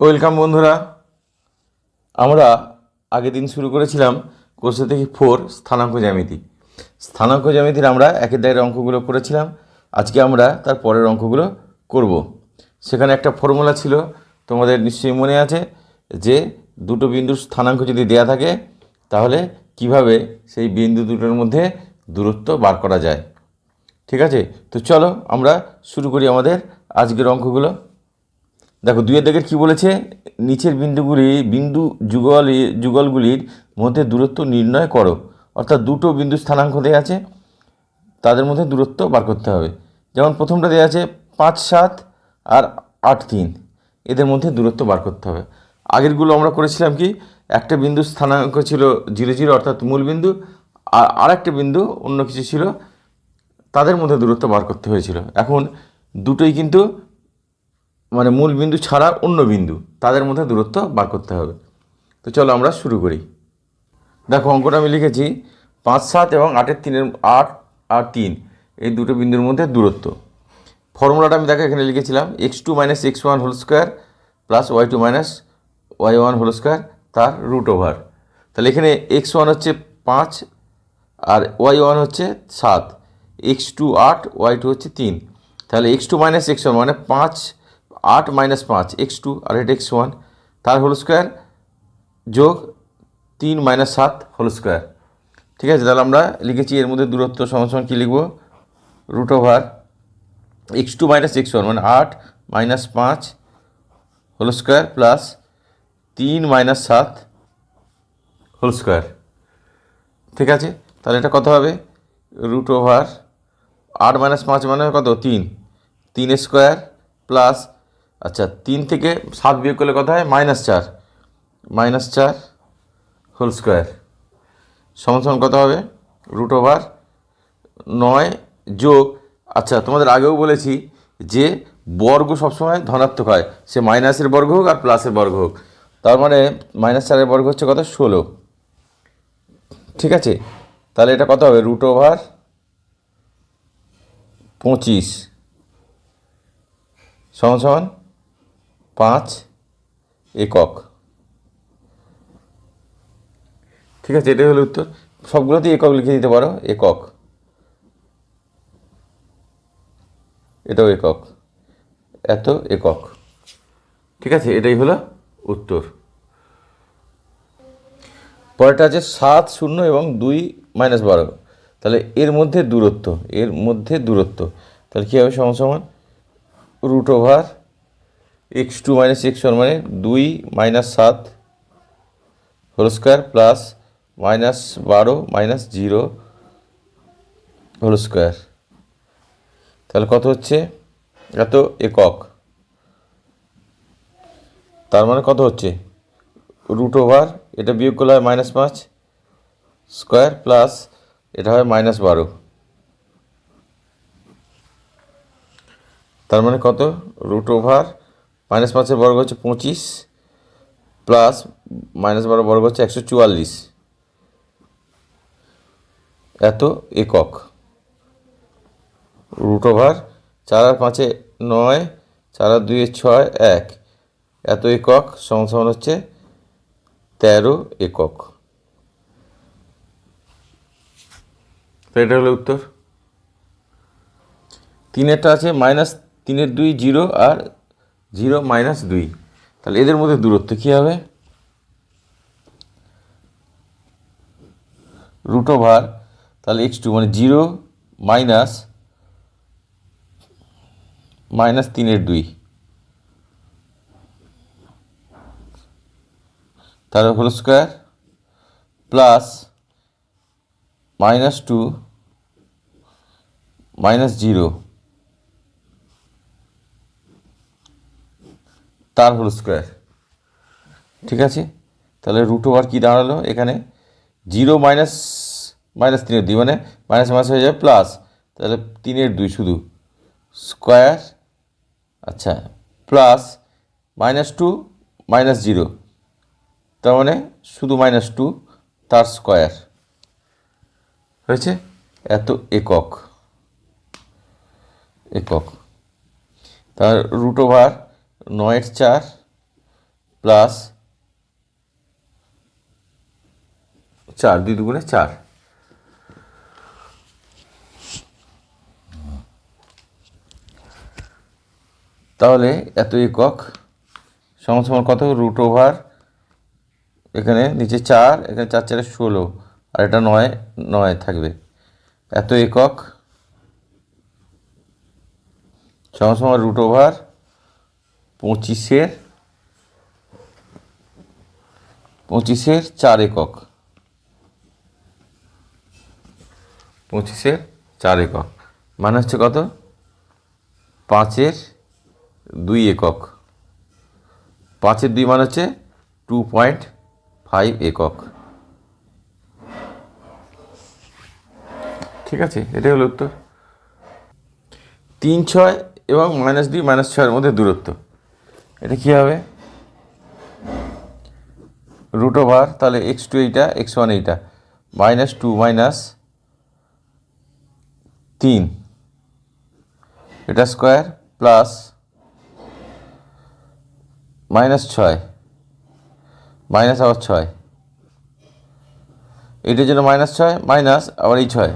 Welcome বন্ধুরা। আমরা আগের দিন শুরু করেছিলাম কোর্সে থেকে ফোর স্থানাঙ্ক জ্যামিতি। স্থানাঙ্ক জ্যামিতির আমরা একের দায়ের অঙ্কগুলো করেছিলাম। আজকে আমরা তার পরের অঙ্কগুলো করব। সেখানে একটা ফর্মুলা ছিল, তোমাদের নিশ্চয়ই মনে আছে, যে দুটো বিন্দুর স্থানাঙ্ক যদি দেয়া থাকে, তাহলে কীভাবে সেই বিন্দু দুটোর মধ্যে দূরত্ব বার করা যায়? ঠিক আছে? তো চলো আমরা শুরু করি আমাদের আজকের অঙ্কগুলো। দেখো দুইয়ের দিকের কী বলেছে? নিচের বিন্দুগুলি, বিন্দু যুগল যুগলগুলির মধ্যে দূরত্ব নির্ণয় করো। অর্থাৎ দুটো বিন্দু স্থানাঙ্ক দেওয়া আছে, তাদের মধ্যে দূরত্ব বার করতে হবে। যেমন প্রথমটা দেওয়া আছে পাঁচ সাত আর আট তিন, এদের মধ্যে দূরত্ব বার করতে হবে। আগেরগুলো আমরা করেছিলাম কি? একটা বিন্দু স্থানাঙ্ক ছিল জিরো জিরো, অর্থাৎ মূল বিন্দু, আর আরেকটা বিন্দু অন্য কিছু ছিল, তাদের মধ্যে দূরত্ব বার করতে হয়েছিল। এখন দুটোই কিন্তু মানে মূল বিন্দু ছাড়া অন্য বিন্দু, তাদের মধ্যে দূরত্ব বার করতে হবে। তো চলো আমরা শুরু করি। দেখো, অঙ্কটা আমি লিখেছি পাঁচ, সাত এবং আটের তিনের, আট আর তিন, এই দুটো বিন্দুর মধ্যে দূরত্ব। ফর্মুলাটা আমি দেখো, এখানে লিখেছিলাম X two minus X one whole square plus Y two minus Y one whole square তার রুট ওভার তাহলে এখানে এক্স ওয়ান হচ্ছে পাঁচ আর ওয়াই ওয়ান হচ্ছে সাত এক্স টু আট ওয়াই টু হচ্ছে তিন। তাহলে X two minus X one মানে পাঁচ আট মাইনাস পাঁচ এক্স টু আর এটা এক্স ওয়ান তার হোল স্কোয়ার যোগ তিন মাইনাস সাত হোল স্কোয়ার ঠিক আছে, তাহলে আমরা লিখেছি এর মধ্যে দূরত্ব সমান কী লিখব? Root over X two minus X one মানে আট মাইনাস পাঁচ হোল স্কোয়ার প্লাস তিন মাইনাস সাত হোল স্কোয়ার ঠিক আছে, তাহলে এটা কত হবে? রুট ওভার আট মাইনাস পাঁচ মানে কত? তিন। তিন স্কোয়ার প্লাস আচ্ছা তিন থেকে সাত বিয়োগ করলে কথা হয়? মাইনাস চার। মাইনাস চার হোল স্কোয়ার। সমান কত হবে? রুট ওভার নয় যোগ। আচ্ছা তোমাদের আগেও বলেছি যে বর্গ সবসময় ধনাত্মক হয়। সে মাইনাসের বর্গ হোক আর প্লাসের বর্গ হোক। তার মানে মাইনাস চারের বর্গ হচ্ছে কত? ষোলো। ঠিক আছে? তাহলে এটা কত হবে? রুট ওভার পঁচিশ। সমান সমান? পাঁচ একক। ঠিক আছে, এটাই হলো উত্তর। সবগুলোতেই একক লিখে দিতে পারো, একক। এটাও একক। এত একক। ঠিক আছে, এটাই হলো উত্তর। পরেরটা আছে সাত শূন্য এবং দুই মাইনাস বারো। তাহলে এর মধ্যে দূরত্ব, এর মধ্যে দূরত্ব। তাহলে কী হবে সমান root over X two minus X one মানে দুই মাইনাস সাত হোল স্কোয়ার প্লাস মাইনাস বারো মাইনাস জিরো হোল স্কোয়ার তাহলে কত হচ্ছে? এত একক। তার মানে কত হচ্ছে? রুট ওভার এটা বিয়োগ করলে হয় মাইনাস পাঁচ স্কোয়ার প্লাস এটা হয় মাইনাস বারো। তার মানে কত? রুট ওভার মাইনাস পাঁচের বর্গ হচ্ছে পঁচিশ প্লাস মাইনাস বারো বর্গ হচ্ছে একশো চুয়াল্লিশ। এত একক। রুট ওভার চার আর পাঁচে নয় চার আর দুয়ে ছয় এক। এত একক সমান সমান হচ্ছে তেরো একক। তো এটা হলো উত্তর। তিনেরটা আছে মাইনাস তিনের দুই জিরো আর জিরো মাইনাস দুই। তাহলে এদের মধ্যে দূরত্ব কী হবে? রুট ওভার, তাহলে এক্স টু মানে জিরো মাইনাস মাইনাস তিনের দুই। তাহলে whole square plus minus two, minus zero. তার হোল স্কোয়ার ঠিক আছে? তাহলে রুট ওভার কী দাঁড়াল এখানে? জিরো মাইনাস মাইনাস তিনের দুই মানে মাইনাস মাইনাস হয়ে যাবে প্লাস তাহলে তিনের দুই শুধু। স্কোয়ার আচ্ছা plus minus two minus zero তার মানে শুধু মাইনাস টু তার স্কোয়ার হয়েছে? এত একক। একক। তার রুট ওভার নয়ের চার প্লাস চার, দুই দুগুণে চার। তাহলে এত একক সমান সমান কত? রুট ওভার এখানে নিচে চার, এখানে চার, চারে ষোলো। আর এটা নয় নয় থাকবে। এত একক সমান সমান রুট ওভার পঁচিশের পঁচিশের চার একক। পঁচিশের চার একক। মানে হচ্ছে কত? পাঁচের দুই একক। পাঁচের দুই মানে হচ্ছে টু পয়েন্ট ফাইভ একক। ঠিক আছে? এটাই হলো উত্তর। তিন ছয় এবং মাইনাস দুই মাইনাস ছয়ের মধ্যে দূরত্ব। এটা কী হবে? রুট ওভার তাহলে এক্স টু এইটা এক্স ওয়ান এইটা। মাইনাস টু মাইনাস তিন। এটা স্কোয়ার প্লাস মাইনাস ছয়। মাইনাস আবার ছয়। এটার জন্য মাইনাস ছয় মাইনাস আবার এই ছয়।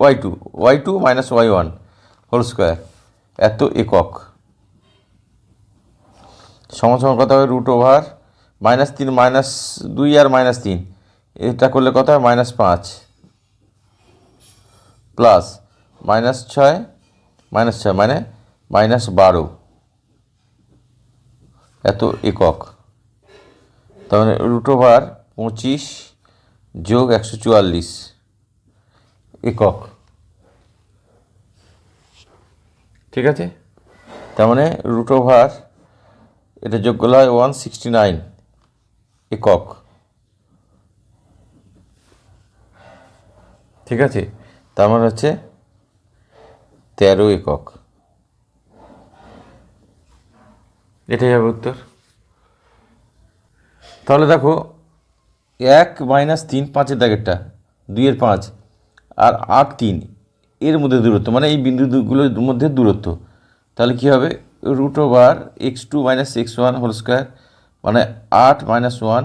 Y two Y two minus Y one whole square এত একক। সমান সমান কত হবে? রুট ওভার মাইনাস তিন মাইনাস দুই আর মাইনাস তিন। এটা করলে কত হয়? মাইনাস পাঁচ। প্লাস মাইনাস ছয় মাইনাস ছয় মানে মাইনাস বারো। এত একক। তাহলে রুট ওভার পঁচিশ যোগ একশো চুয়াল্লিশ। একক। ঠিক আছে? তার মানে রুট ওভার এটা যোগ করলে হয় ওয়ান সিক্সটি নাইন একক। ঠিক আছে? তার মানে হচ্ছে তেরো একক। এটাই হবে উত্তর। তাহলে দেখো, এক মাইনাস তিন পাঁচের দাগেরটা দুইয়ের পাঁচ, আর আট তিন, এর মধ্যে দূরত্ব মানে এই বিন্দুগুলোর মধ্যে দূরত্ব। তাহলে কী হবে? Root over X two minus X one whole square মানে আট মাইনাস ওয়ান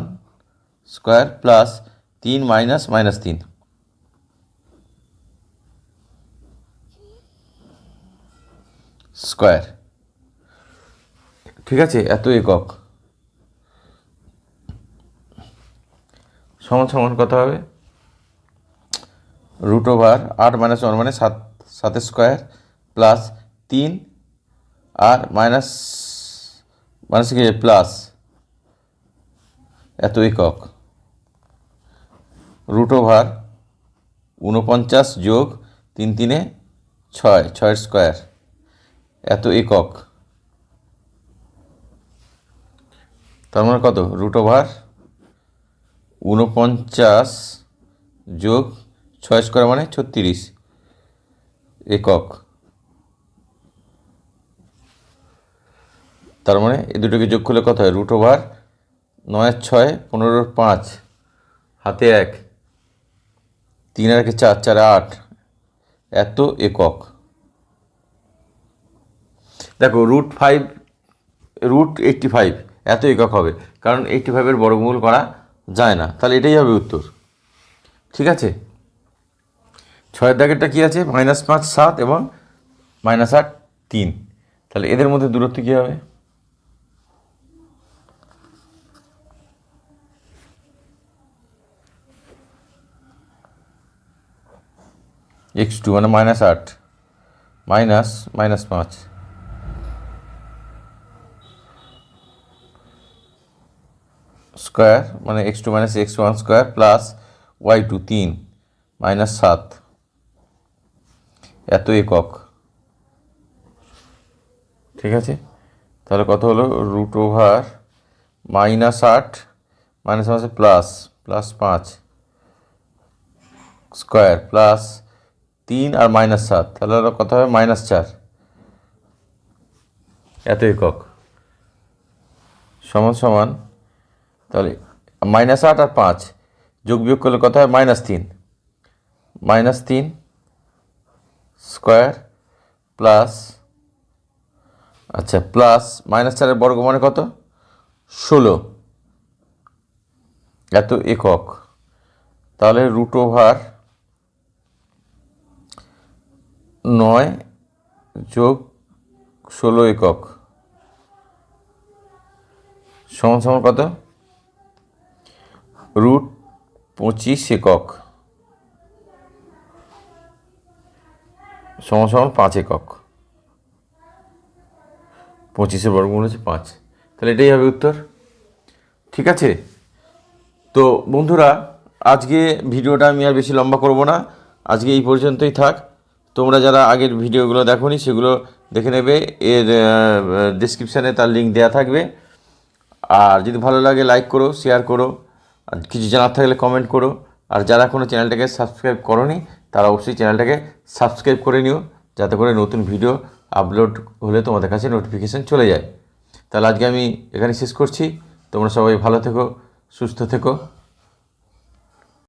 স্কোয়ার প্লাস তিন মাইনাস মাইনাস তিন। স্কোয়ার ঠিক আছে, এত একক। সমান সমান কত হবে? রুট ওভার আট মাইনাস ওয়ান মানে সাত, সাতের স্কোয়ার প্লাস তিন আর মাইনাস মাইনাস কি? প্লাস এত একক। রুট ওভার ঊনপঞ্চাশ যোগ তিন তিনে ছয়, ছয়ের স্কোয়ার এত একক। তার মানে কত? রুট ওভার ঊনপঞ্চাশ যোগ ছয় স্কোয়ার মানে ছত্রিশ। একক। তার মানে এ দুটোকে যোগ করলে কত হয়? রুট ওভার নয় ছয় পনেরোর পাঁচ, হাতে এক, তিন আর চার চার আট, এত একক। দেখো root five root eighty five এত একক হবে, কারণ এইটটি ফাইভের বর্গমূল করা যায় না। তাহলে এটাই হবে উত্তর। ঠিক আছে? ছয়ের দাগেরটা কী আছে? মাইনাস পাঁচ, সাত এবং মাইনাস আট, তিন। তাহলে এদের মধ্যে দূরত্ব কী হবে? এক্স টু মানে মাইনাস আট। মাইনাস মাইনাস পাঁচ। স্কোয়ার মানে X two minus X one square plus Y two তিন মাইনাস সাত। এত একক। ঠিক আছে? তাহলে কত হলো? রুট ওভার মাইনাস আট মাইনাস মাইনাস প্লাস প্লাস পাঁচ। স্কোয়ার প্লাস তিন আর মাইনাস সাত। তাহলে হলো কত হবে মাইনাস চার। এত একক। সমান সমান, তাহলে মাইনাস আট আর পাঁচ যোগ বিয়োগ করলে কত হয়? মাইনাস তিন। মাইনাস তিন স্কোয়ার প্লাস আচ্ছা প্লাস মাইনাস চারের বর্গ মানে কত? ষোলো। এত একক। তাহলে রুট ওভার নয় যোগ ষোলো একক। সমান সমান কত? রুট পঁচিশ একক। সমান সমান পাঁচ একক। পঁচিশের বর্গমূল হচ্ছে পাঁচ। তাহলে এটাই হবে উত্তর। ঠিক আছে? তো বন্ধুরা, আজকে ভিডিওটা আমি আর বেশি লম্বা করব না। আজকে এই পর্যন্তই থাক। তোমরা যারা আগের ভিডিওগুলো দেখোনি, সেগুলো দেখে নেবে। এর ডিসক্রিপশানে তার লিঙ্ক দেওয়া থাকবে। আর যদি ভালো লাগে লাইক করো শেয়ার করো। আর কিছু জানার থাকলে কমেন্ট করো। আর যারা কোনো চ্যানেলটাকে সাবস্ক্রাইব করনি, তারা অবশ্যই চ্যানেলটাকে সাবস্ক্রাইব করে নিও, যাতে করে নতুন ভিডিও আপলোড হলে তোমাদের কাছে নোটিফিকেশান চলে যায়। তাহলে আজকে আমি এখানে শেষ করছি। তোমরা সবাই ভালো থেকো, সুস্থ থেকো।